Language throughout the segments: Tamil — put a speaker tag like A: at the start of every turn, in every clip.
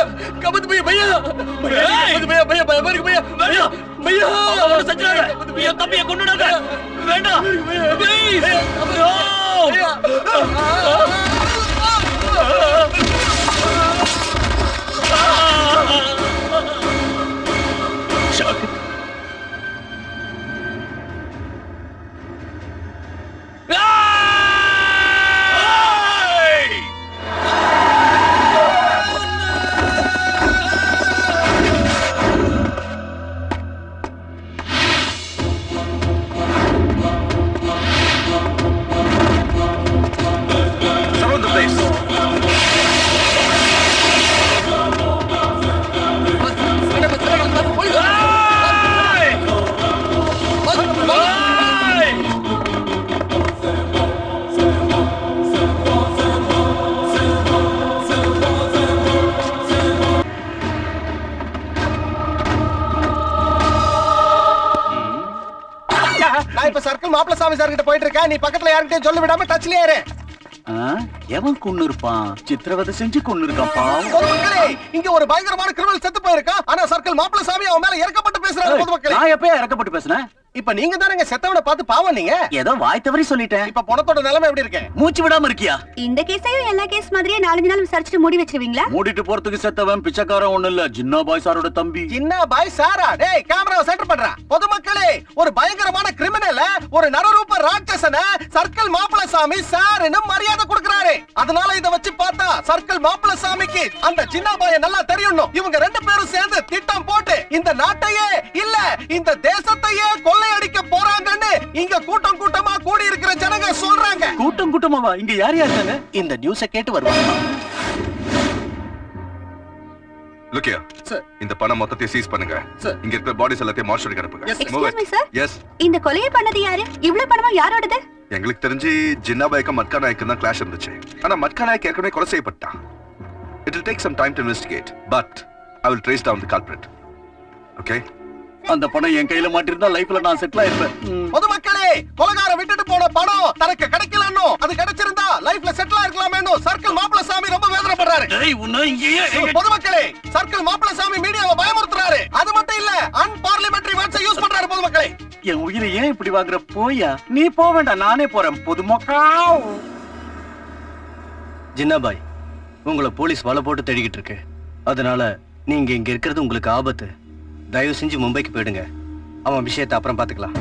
A: मत भैया भैया भैया मत भैया भैया भैया मेरे को भैया भैया भैया
B: அவனை செஞ்சிடாத. என் தம்பியை கொன்னுடாத. வேண்டாம். Please. No.
C: நான் இப்ப சர்க்கிள் மாப்பிள சாமி சார் கிட்ட போயிட்டு இருக்கேன் நீ பக்கத்துல யாருக்கிட்டையும் சொல்ல விடாம டச்லயே இரு.
B: எவன் கொன்னு இருப்பான்? சித்திரவதை செஞ்சு கொன்னு இருக்கான்
C: பொதுமக்களே இங்க ஒரு பயங்கரமான கிரிமினல் செத்து போயிருக்கான். ஆனா சர்க்கிள் மாப்பிள சாமி அவன் மேல இறக்கப்பட்டு பேசுறாரு பொதுமக்களே.
B: நான் எப்பயா இறக்கப்பட்டு பேசுனேன்?
C: இப்ப நீங்க தானங்க செத்தவனை பார்த்து பாவம் நீங்க
B: ஏதோ வாய் தவறி சொல்லிட்டேன்.
C: இப்ப பணத்தோட நிலைமை எப்படி இருக்கு?
B: மூச்சு விடாம இருக்கியா?
D: இந்த கேஸையும் எல்லா கேஸ் மாதிரியே நாலஞ்சு நாள் விசாரிச்சுட்டு மூடி வச்சிருவீங்களா?
B: மூடிட்டு போறதுக்கு செத்தவன் பிச்சைக்காரன் ஒண்ணு இல்ல. ஜின்னா பாய் சாரோட தம்பி.
C: சின்ன பாய் சாரா டேய் கேமராவை சென்டர் பண்றா. பொதுமக்களே ஒரு பயங்கரமான கிரிமினல ஒரு நரரூப ராட்சசன சர்க்கிள் மாப்பிள சாமி சாருன்னு மரியாதை கொடுக்கறாரு. அதனால இத வச்சு பார்த்தா சர்க்கிள் மாப்பிள சாமிக்கு அந்த சின்ன பாய நல்லா தெரியணும் இவங்க ரெண்டு பேரும் சேர்ந்து திட்டம் போட்டு இந்த நாட்டையே இல்ல இந்த போறாங்கன்னு இங்க கூட்டம் கூட்டமா கூடி இருக்கிற ஜனங்க சொல்றாங்க.
B: கூட்டம் கூட்டமாவா? இங்க யார் யார் இருக்காங்க?
C: இந்த நியூஸ கேட்டு வருவாங்க
E: Look here.
C: Sir.
E: இந்த பணம் மொத்தத்தையும் சீஸ் பண்ணுங்க.
C: Sir.
E: இங்க இருக்கிற பாடிஸ் எல்லாத்தையும் மார்ஷலுக்கு அனுப்புங்க.
C: Yes,
D: Excuse me, sir.
E: Yes
D: இந்த கொலையை பண்ணது யாரு? இவ்வளவு பணமா யாரோடது?
E: எங்களுக்கு தெரிஞ்சு ஜின்னா பாய்க்கும் மட்கா நாய்க்கும் தான் கிளாஷ் இருந்துச்சு. ஆனா மட்கா நாய்க்கு ஏற்கனவே கொலை செய்யப்பட்டான். It will take some time to investigate but I will trace down the culprit. Okay
B: அந்த பணம் என் கையில மாட்டிருந்தா லைஃப்ல நான் செட்டில் ஆயிருப்பேன்.
C: பொதுமக்களே கொலகார விட்டுட்டு போன பணம் தனக்கு கிடைக்கலன்னு அது கிடைச்சிருந்தா லைஃப்ல செட்டில் ஆயிருக்கலாமேன்னு சர்க்கிள் மாப்பிள சாமி ரொம்ப வேதனைப்படுறாரு. பொதுமக்களே சர்க்கிள் மாப்பிள சாமி மீடியாவை பயமுறுத்துறாரு. அது மட்டும் இல்ல அன்பார்லிமெண்டரி வேர்ட்ஸ் யூஸ் பண்றாரு பொதுமக்களே.
B: என் உயிரை ஏன் இப்படி வாங்குற? போயா நீ போக வேண்டாம் நானே போறேன் பொதுமக்கா.
F: ஜின்னாபாய் உங்களை போலீஸ் வலை போட்டு தேடிக்கிட்டு இருக்கு. அதனால நீங்க இங்க இருக்கிறது உங்களுக்கு ஆபத்து. தயவு செஞ்சு மும்பைக்கு போயிடுங்க. அவன் விஷயத்தை அப்புறம் பாத்துக்கலாம்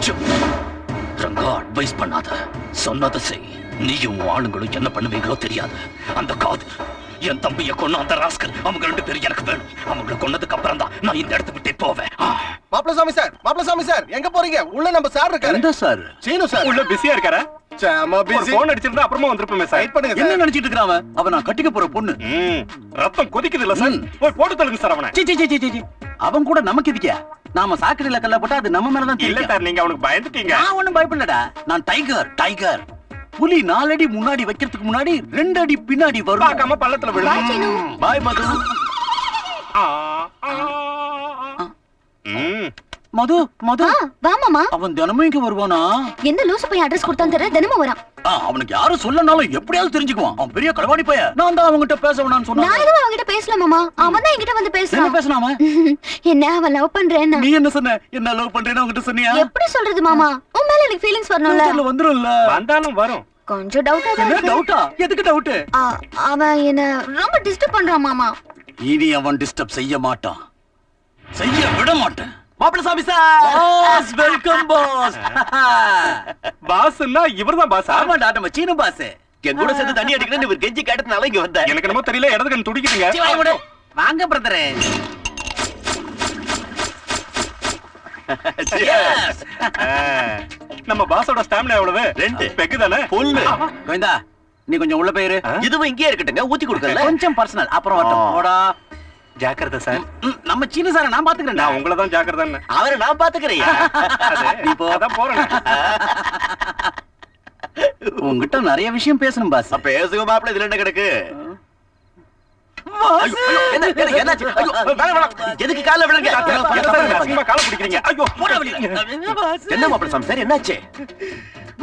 B: ரங்கா அட்வைஸ் பண்ணாத. சொன்னதை செய். நீயும் ஆளுங்களும் என்ன பண்ணுவீங்களோ தெரியாது. அந்த காது என் தம்பியை கொன்ன அந்த ராஸ்கல். அவங்க ரெண்டு பேரும் எனக்கு வேணும். அவங்களை கொன்னதுக்கு அப்புறம் தான் நான் இந்த இடத்த விட்டே போவேன்.
C: மாப்பிள சாமி சார் மாப்பிள சாமி சார் எங்க போறீங்க? உள்ள நம்ம சார் இருக்காரு.
B: எந்த சார்?
C: சீனு சார்.
G: உள்ள பிஸியா இருக்காரா?
C: செம பிஸி
G: போன் அடிச்சிருந்தா அப்புறமா வந்திருப்போமே சார்.
C: வெயிட் பண்ணுங்க
B: என்ன நினைச்சிட்டு இருக்கிறான் அவன்? அவன் நான் கட்டிக்க போற பொண்ணு.
G: ம், ரத்தம் கொதிக்குது இல்ல சார். போய் போட்டு தள்ளுங்க சார் அவனை.
B: சீ, சீ, சீ, சீ. அவன் கூட நமக்கு இதுக்கியா நாம சாக்கடையில கல்ல போட்டா அது நம்ம மேலதான்
G: இல்ல
B: தெரியும்
G: சார் நீங்க அவனுக்கு பயந்துட்டீங்க.
B: நான் ஒண்ணும் பயப்படலடா. நான் டைகர் டைகர் புலி நாலடி முன்னாடி வைக்கிறதுக்கு முன்னாடி ரெண்டு அடி பின்னாடி வரும்.
G: பார்க்காம பள்ளத்துல விழுந்து.
B: பாய் மது. மது மது.
D: ஆ, வா மாமா.
B: அவன் தினமும் இங்க வருவானா?
D: எந்த லூசு போய் அட்ரஸ் கொடுத்தான்னு தெரியல தினமும் வரான்.
B: ஆ, அவனுக்கு யாரும் சொல்லனாலும் எப்படியாவது தெரிஞ்சுக்குவான். அவன் பெரிய களவாணி பைய நான் தான் அவன்கிட்ட பேச வேணாம்னு
D: நான்
B: சொன்னேன்
D: எதுவும் அவன்கிட்ட பேசல மாமா. அவன் தான் என்கிட்ட வந்து
B: என்ன
D: பேசுறான்
B: பேசினாம
D: என்ன அவன் லவ் பண்றேன்னா?
B: நீ என்ன சொன்ன? என்ன லவ் பண்றேன்னு அவன்கிட்ட சொன்னியா?
D: எப்படி சொல்றது மாமா? உன் மேல எனக்கு ஃபீலிங்ஸ் வரணும்ல.
B: வந்துரும்ல.
G: வந்தாலும் வரும்.
D: கொஞ்சம் டவுட்டா
B: என்ன. டவுட்டா எதுக்கு டவுட்
D: அவன் என்ன ரொம்ப டிஸ்டர்ப் பண்றான் மாமா.
B: இனி அவன் டிஸ்டர்ப் செய்ய மாட்டான். செய்ய விட மாட்டேன். மாப்பிள்ள சாமி சார் வெல்கம் பாஸ்
G: பாஸ்னா இவர்தான் பாஸா.
B: ஆமாடா நம்ம சீன பாஸ். என் கூட சேர்ந்து தண்ணி அடிக்கிறேன்னு இவர் கெஞ்சி கேட்டதுனால இங்க வந்தேன்.
G: எனக்கு என்னமோ தெரியல இடது கண் துடிக்குதுங்க.
B: வாங்க பிரதரே
G: ஆ, நம்ம பாஸோட ஸ்டாமினா எவ்வளவு?
B: ரெண்டு.
G: பெக்கு தானே?
B: புல்லு கோவிந்தா நீ கொஞ்சம் உள்ள போயிரு.
F: இதுவும் இங்கே இருக்கட்டுங்க. ஊத்தி கொடுக்கல
B: கொஞ்சம் பர்சனல் அப்புறம் வரட்டும் போடா.
G: ஜாக்கிரதை சார்
B: நம்ம சீன சார நான் பாத்துக்கிறேன்
G: நான் உங்களை தான் ஜாக்கிரதை
F: அவரை நான் பாத்துக்கிறேன்.
B: நீ போ.
G: அதான் போறேன்.
B: உங்ககிட்ட நிறைய விஷயம் பேசணும் பாஸ்
F: பேசுங்க மாப்பிள்ள இதுல என்ன கிடக்கு
A: என்ன என்ன என்னாச்சு ஐயோ வேணாம் வேணாம் எதுக்கு கால்ல விழுங்க
G: காலை பிடிக்கிறீங்க. ஐயோ.
A: என்ன மாப்பிள்ள சாமி சார்? என்னாச்சு?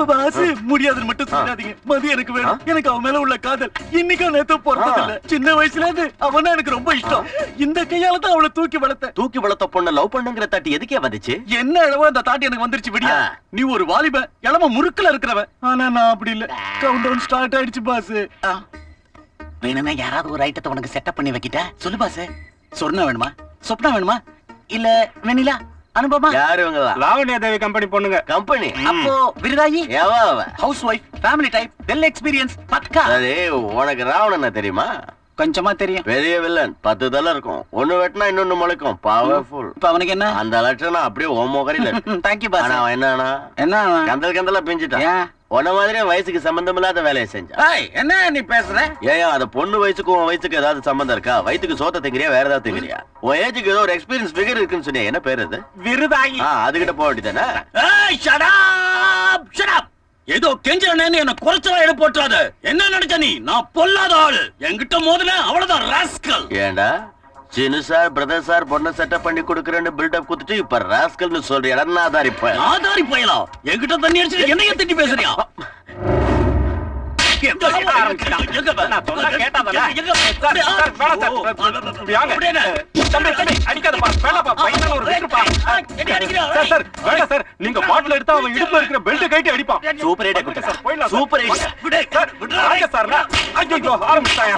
H: பாஸ் முடியாதுன்னு மட்டும் சொல்லாதீங்க. மதி எனக்கு வேணும். எனக்கு அவன் மேல உள்ள காதல். இன்னைக்கும் நேத்து போறது இல்ல சின்ன வயசுல இருந்து அவனா எனக்கு ரொம்ப இஷ்டம். இந்த கையால தான் அவளை தூக்கி வளர்த்தேன்.
A: தூக்கி வளர்த்த பொண்ண லவ் பண்ணுங்கிற தட்டி எதுக்கே வந்துச்சு?
H: என்ன அளவோ அந்த தாட்டி எனக்கு வந்துருச்சு விடியா. நீ ஒரு வாலிப இளம முறுக்குல இருக்கிறவன் ஆனா நான் அப்படி இல்ல. கவுண்ட் டவுன் ஸ்டார்ட் ஆயிடுச்சு பாஸ்
A: வேணும்னா யாராவது ஒரு ஐட்டத்தை உனக்கு செட்டப் பண்ணி வைக்கிட்ட? சொல்லு பாஸ் சொர்ணா வேணுமா? சொப்னா வேணுமா? இல்ல வெண்ணிலா? அனுபவமா?
I: யாரு இவங்களா
G: லாவண்யா தேவி கம்பெனி பொண்ணுங்க.
I: கம்பெனி
A: அப்போ விருதாயி? House wife family type well experience பக்கா.
I: சரி உனக்கு ராவணனை தெரியுமா?
A: கொஞ்சமா தெரியும்.
I: பெரிய வில்லன் பத்து தலை இருக்கும். ஒண்ணு வெட்டினா இன்னொன்னு முளைக்கும். பவர்ஃபுல்
A: இப்ப அவனுக்கு என்ன?
I: அந்த லட்சணம் அப்படியே ஓ முகரில இருக்கு.
A: தேங்க்யூ பாஸ்
I: ஆனா அவன் என்னன்னா
A: என்ன?
I: கந்தல் கந்தலா பிஞ்சிட்டான்.
A: ஏன்?
I: உன்ன மாதிரியே வயசுக்கு சம்பந்தம் இல்லாத வேலையை செஞ்சான்
A: ஏய், என்ன நீ பேசுற?
I: ஏன் அந்த பொண்ணு வயசுக்கும் உன் வயசுக்கு ஏதாவது சம்பந்தம் இருக்கா? வயித்துக்கு சோத்த திங்கிறியா வேற ஏதாவது திங்கிறியா? உன் ஏஜுக்கு ஏதோ ஒரு எக்ஸ்பீரியன்ஸ் ஃபிகர் இருக்குன்னு சொன்னியா என்ன பேரு அது?
G: விருதாயி.
I: ஆ அதுகிட்ட போக வேண்டியதானே!
B: ஏதோ கெஞ்சனேன்னு என்ன குறைச்சலா எடை போட்டுறாத என்ன நினைச்ச நீ? நான் பொல்லாத ஆளு. என்கிட்ட மோதுன அவ்வளவுதான் ராஸ்கல்
I: ஏண்டா? சின்ன சார் பிரதர் சார் பொண்ணை செட்டப் பண்ணி கொடுக்குறேன்னு பில்டப் கொடுத்துட்டு இப்ப ராஸ்கல்னு சொல்றியா நான் தான் இப்ப
B: ஆதாரி பயலா என்கிட்ட தண்ணி அடிச்சு என்னைய திட்டி பேசுறியா?
G: நீங்க பாட்டில் எடுத்தா அவன் இடுப்புல இருக்கிற பெல்ட் கைட்டி அடிப்பான்
I: சூப்பர் ஐடியா
G: சார், போயிடலாம்.
I: சூப்பர் ஐடியா
B: விடு,
G: சார். ஐயோ, ஆரம்பிச்சிட்டாயா.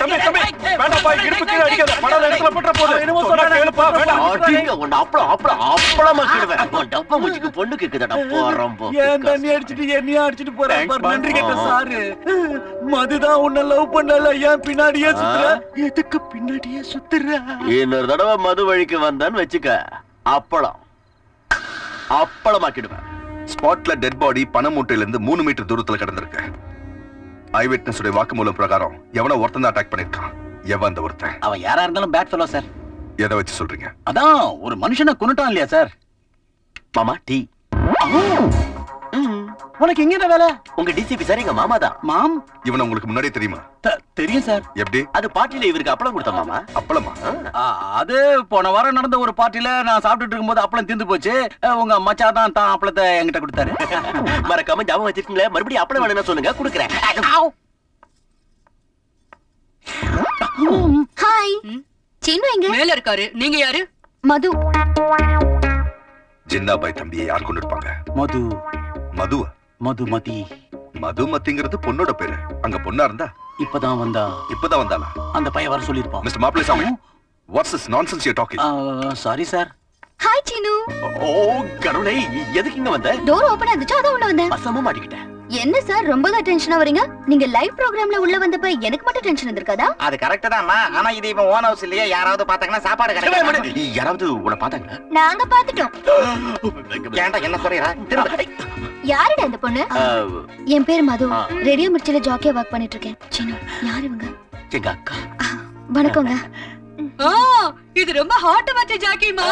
G: தம்பி, தம்பி, வேண்டாப்பா, இடுப்பு கீழே அடிக்காத. படாத இடத்துல பட்டுற போகுது. சொன்னா கேளுப்பா, வேண்டாம்.
I: அடிங்க உன்னை அப்பளம் அப்பளம் அப்பளமா கிடுவேன் உன் டப்பா மூச்சிக்கு பொண்ணு கேக்குதாடா போறோம் போ
H: ஏன் தண்ணி அடிச்சிட்டு போறேன். நன்றி கேட்ட. சாரு மதுதான் உன்னை லவ் பண்ணல. ஏன் பின்னாடியே சுத்துற. எதுக்கு பின்னாடியே சுத்துற?
I: இன்னொரு தடவை மது வழிக்கு வந்தான்னு வச்சுக்க அப்பளம். அப்பளமாக்கிடுவேன்.
E: ஸ்பாட்ல டெட் பாடி பண மூட்டையில இருந்து மூணு மீட்டர் தூரத்துல கிடந்திருக்கு. ஐ விட்னஸ் உடைய வாக்குமூலம் பிரகாரம் எவனோ ஒருத்தன் தான் அட்டாக் பண்ணிருக்கான் எவன் அந்த ஒருத்தன்?
B: அவன் யாரா இருந்தாலும் பேட் ஃபெலோ சார்
E: எதை வச்சு சொல்றீங்க?
B: அதான் ஒரு மனுஷனை கொன்னுட்டான் இல்லையா சார்
I: மாமா டீ.
B: உனக்கு எங்க இந்த வேலை?
I: உங்க டிசிபி சார் எங்க மாமா தான்.
B: மாம்?
E: இவனை உங்களுக்கு முன்னாடியே தெரியுமா?
B: தெரியும் சார்
E: எப்படி?
I: அது பாட்டில இவருக்கு அப்பளம் கொடுத்த மாமா.
E: அப்பளமா?
B: ஆ, அது போன வாரம் நடந்த ஒரு பார்ட்டில நான் சாப்பிட்டுட்டு இருக்கும்போது அப்பளம் தீர்ந்து போச்சு. உங்க மச்சா தான் தான் அப்பளத்தை என்கிட்ட கொடுத்தாரு.
I: மறக்காம ஞாபகம் வச்சிருக்கீங்களே மறுபடியும் அப்பளம் வேணும்னா சொல்லுங்க கொடுக்குறேன்.
D: ஹாய் சின்ன எங்க
J: மேல இருக்காரு. நீங்க யாரு?
D: மது.
E: ஜிந்தாபாய் தம்பியை யார் கொண்டு இருப்பாங்க
B: மது.
E: மதுவா?
B: மதுமதி.
E: மதுமதிங்கிறது பொண்ணோட பேரு. அங்க பொண்ணா இருந்தா?
B: இப்பதான் வந்தா.
E: இப்பதான் வந்தாளா?
B: அந்த பையன் வர சொல்லிருப்பான்
E: மிஸ்டர் மாப்பிள்ளை சாமி what's is nonsense you talking
B: sorry sir
D: hi Chinnu
I: ஓ கருணை எதுக்கு இங்க வந்த?
D: டோர் ஓபன் ஆந்துச்சு அதான் உள்ள வந்தேன்.
I: வசமா மாட்டிக்கிட்டேன்
D: என்ன சார் ரொம்ப தான் டென்ஷனா வரீங்க நீங்க லைவ் ப்ரோக்ராம்ல உள்ள வந்தப்ப எனக்கு மட்டும் டென்ஷன் வந்திருக்காதா
C: அது கரெக்ட் தான் ஆனா இது இவன் ஓன் ஹவுஸ் இல்லையே. யாராவது பாத்தாங்கன்னா சாப்பாடு கிடையாது
I: யாராவது உன்னை பார்த்தாங்களா?
D: நாங்க பாத்துட்டோம்
C: ஏன்டா என்ன சொல்றா திரும்ப.
D: யாருடா இந்த பொண்ணு? என் பேர் மது. ரேடியோ மிர்ச்சில ஜாக்கியா ஒர்க் பண்ணிட்டு இருக்கேன். சின்னு யார் இவங்க?
I: எங்க அக்கா.
D: வணக்கங்க.
J: இது ரொம்ப ஹாட் மச்ச ஜாக்கிமா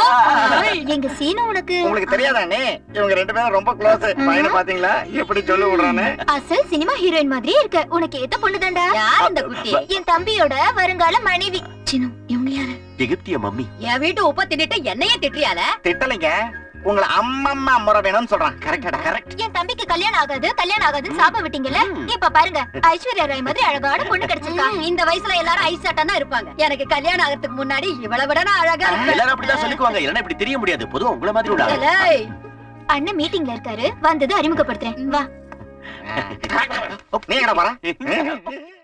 D: எங்க சீனு உனக்கு?
C: உங்களுக்கு தெரியாதானே இவங்க ரெண்டு பேரும் ரொம்ப க்ளோஸ் பையனை பாத்தீங்களா? எப்படி சொல்லி விடுறானே.
D: அசல் சினிமா ஹீரோயின் மாதிரியே இருக்க. உனக்கு ஏத்த பொண்ணுதான்டா யார் இந்த குட்டி? என் தம்பியோட வருங்கால மனைவி. சின்னு இவங்க யாரு?
I: எகிப்திய மம்மி.
J: என் வீட்டு உப்ப தின்னுட்டு என்னையே திட்டியால
C: திட்டலைங்க. உங்களை அம்மம்மா முறை வேணும்னு சொல்றான் கரெக்டா கரெக்ட்
D: என் தம்பிக்கு கல்யாணம் ஆகாது கல்யாணம் ஆகாதுன்னு சாப விட்டீங்கல்ல? இப்ப பாருங்க ஐஸ்வர்யா ராய் மாதிரி அழகான பொண்ணு கிடைச்சிருக்கா.
J: இந்த வயசுல எல்லாரும் ஐஸ் ஆட்டம் தான் இருப்பாங்க. எனக்கு கல்யாணம் ஆகிறதுக்கு முன்னாடி இவ்வளவு விட நான் அழகா.
I: எல்லாரும் அப்படிதான் சொல்லிக்குவாங்க. இல்லைன்னா இப்படி தெரிய முடியாது. பொதுவா உங்கள மாதிரி ஒரு
D: அண்ணன் மீட்டிங்ல இருக்காரு. வந்தது அறிமுகப்படுத்துறேன். வா.
C: நீ என்ன போற?